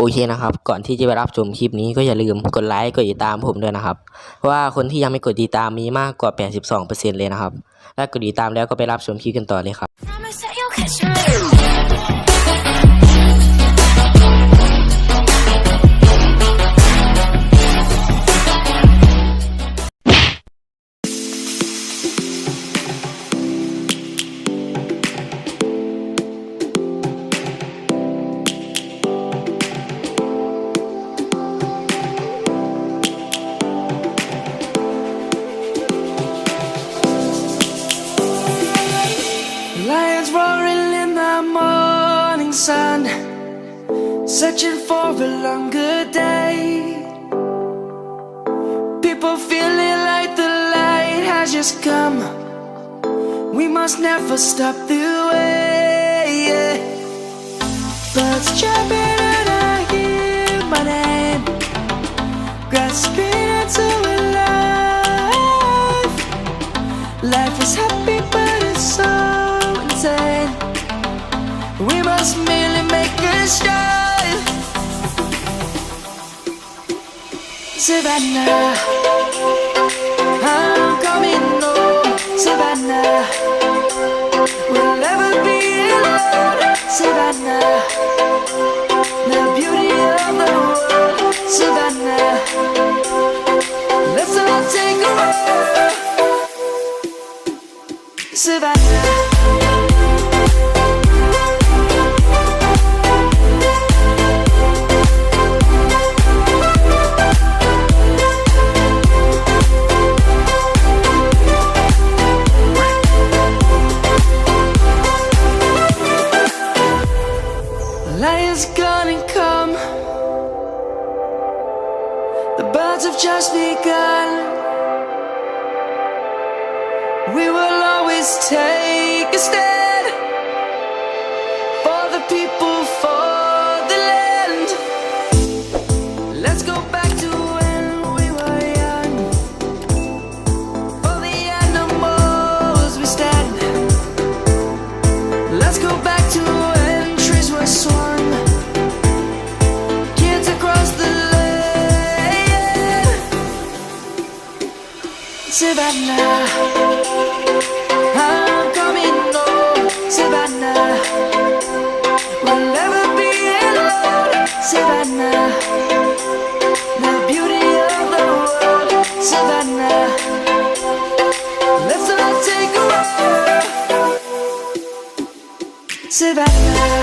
โอเคนะครับ ก่อนที่จะไปรับชมคลิปนี้ก็อย่าลืมกดไลค์กดติดตามผมด้วยนะครับ เพราะว่าคนที่ยังไม่กดติดตามมีมากกว่า 82%เลยนะครับ ถ้ากดติดตามแล้วก็ไปรับชมคลิปกันต่อเลยครับ sun, searching for a longer day. People feeling like the light has just come. We must never stop the way. Birds chirping and I hear my name, grasping into a life. Life is happy, We must merely make a start. Savannah, I'm coming home. Savannah, we'll never be alone. Savannah, the beauty of the world. Savannah, let's all take a walk. Savannah. Gonna come. The birds have just begun. We will always take a stand for the people, for the land. Let's go back to when we were young. For the animals we stand. Let's go back to Savannah, I'm coming home, Savannah. We'll never be alone, Savannah. The beauty of the world, Savannah. Let's all take a walk, Savannah.